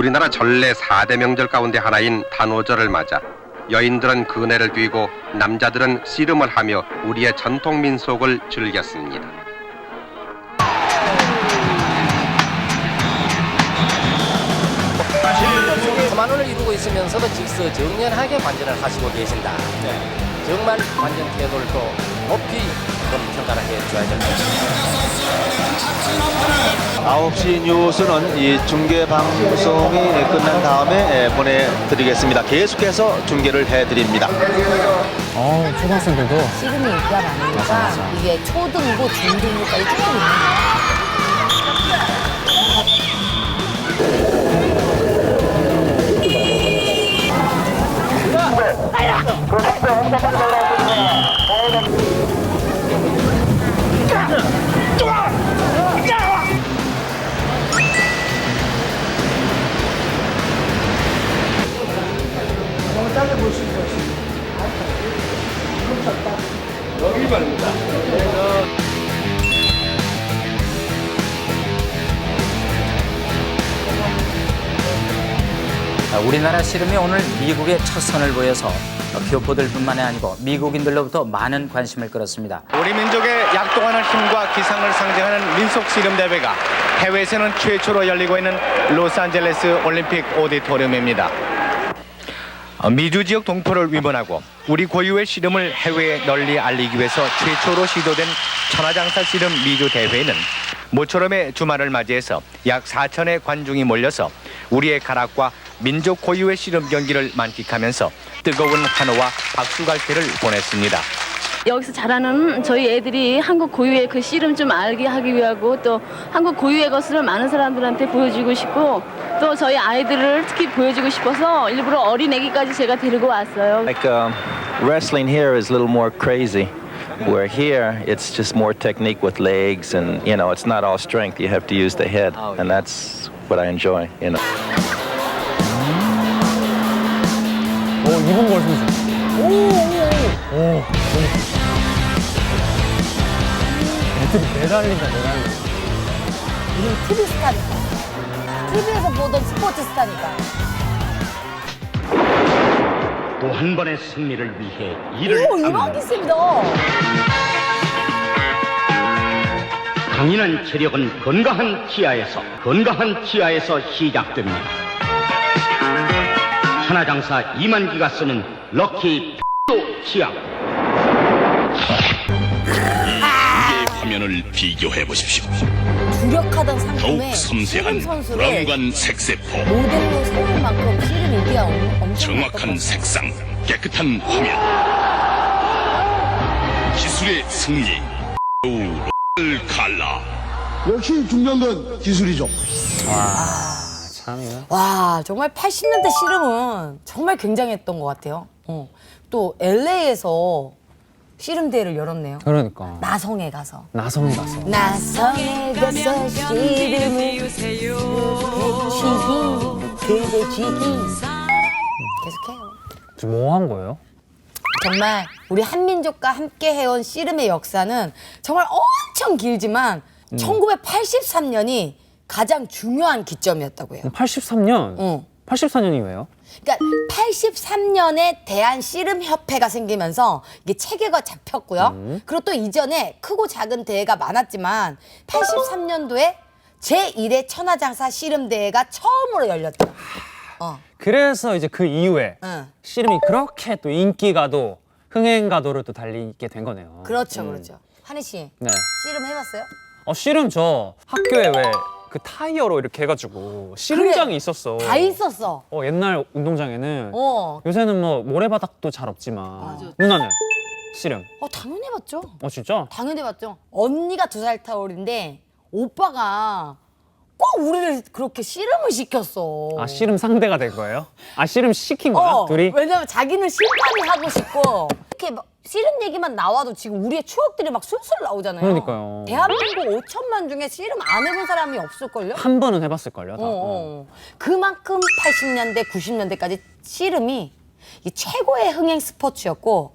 우리나라 전래 4대 명절 가운데 하나인 단오절을 맞아 여인들은 그네를 뛰고 남자들은 씨름을 하며 우리의 전통 민속을 즐겼습니다. 만원을 이루고 있으면서도 직서정연하게 관전을 하시고 계신다. 정말 관전 태도를 또 높이 좀 평가를 해 줘야 될것 같습니다. 9시 뉴스는 이 중계 방송이 끝난 다음에 예, 보내드리겠습니다. 계속해서 중계를 해드립니다. 어, 초등학생들도 씨름이 인기가 많으니까 이게 초등부, 중등부까지 쭉 있는 거 예요. 아, 우리나라 씨름이 오늘 미국의 첫 선을 보여서 교포들뿐만 이 아니고 미국인들로부터 많은 관심을 끌었습니다. 우리 민족의 약동하는 힘과 기상을 상징하는 민속 씨름 대회가 해외에서는 최초로 열리고 있는 로스앤젤레스 올림픽 오디토리움입니다. 어, 미주 지역 동포를 위반하고 우리 고유의 씨름을 해외에 널리 알리기 위해서 최초로 시도된 천하장사 씨름 미주 대회는 모처럼의 주말을 맞이해서 약 4천의 관중이 몰려서 우리의 가락과 민족 고유의 씨름 경기를 만끽하면서 뜨거운 환호와 박수 갈채를 보냈습니다. 여기서 자라는 저희 애들이 한국 고유의 그 씨름 좀 알게 하기 위하고 또 한국 고유의 것을 많은 사람들한테 보여주고 싶고 또 저희 아이들을 특히 보여주고 싶어서 일부러 어린 애기까지 제가 데리고 왔어요. Like um, wrestling here is a little more crazy. Where here it's just more technique with legs and you know it's not all strength. You have to use the head, and that's what I enjoy. You know. 어, 이분 걸으면서. 오, 오, 오. 오. 애들이 매달린다, 매달려. 우리 TV 스타니까. TV에서 보던 스포츠 스타니까. 또 한 번의 승리를 위해 이를 오, 이만기 쌤이다. 강인한 체력은 건강한 치아에서 건강한 치아에서 시작됩니다. 천하장사 이만기가 쓰는 럭키 치아. 비교해 보십시오. 주력하던 상품에 더욱 섬세한 브라운관 색세포, 모델로 세울 만큼 씨름 인기가 엄- 엄청 정확한 색상, 깨끗한 화면. 기술의 승리. 우 칼라. 역시 중요한 건 기술이죠. 참이야. 와 정말 80년대 씨름은 정말 굉장했던 것 같아요. 어. 또 LA에서 씨름 대회를 열었네요. 그러니까. 나성에 가서. 나성에 가서. 나성에 가서 씨름을 지기 그대 지기 계속해요. 지금 뭐 한 거예요? 정말 우리 한민족과 함께 해온 씨름의 역사는 정말 엄청 길지만 1983년이 가장 중요한 기점이었다고 해요. 83년? 응. 84년이 왜요? 그러니까 83년에 대한 씨름 협회가 생기면서 이게 체계가 잡혔고요. 그리고 또 이전에 크고 작은 대회가 많았지만 83년도에 제1회 천하장사 씨름 대회가 처음으로 열렸다. 어. 그래서 이제 그 이후에 응. 씨름이 그렇게 또 인기가도 흥행가도를 또 달리게 된 거네요. 그렇죠, 그렇죠. 한희 씨, 네. 씨름 해봤어요? 어, 씨름 저 학교에 왜 그 타이어로 이렇게 해가지고 씨름장이 그래. 있었어. 다 있었어. 어, 옛날 운동장에는 어, 요새는 뭐 모래바닥도 잘 없지만 누나는 씨름. 어 당연히 해봤죠. 어 진짜? 당연히 해봤죠. 언니가 두 살 타올인데 오빠가 꼭 우리를 그렇게 씨름을 시켰어. 아 씨름 상대가 된 거예요? 아 씨름 시킨 거야? 어, 둘이? 왜냐면 자기는 심판이 하고 싶고 이렇게 막 씨름 얘기만 나와도 지금 우리의 추억들이 막 술술 나오잖아요. 그러니까요. 대한민국 5천만 중에 씨름 안 해본 사람이 없을걸요? 한 번은 해봤을걸요? 다. 어, 어. 그만큼 80년대, 90년대까지 씨름이 이 최고의 흥행 스포츠였고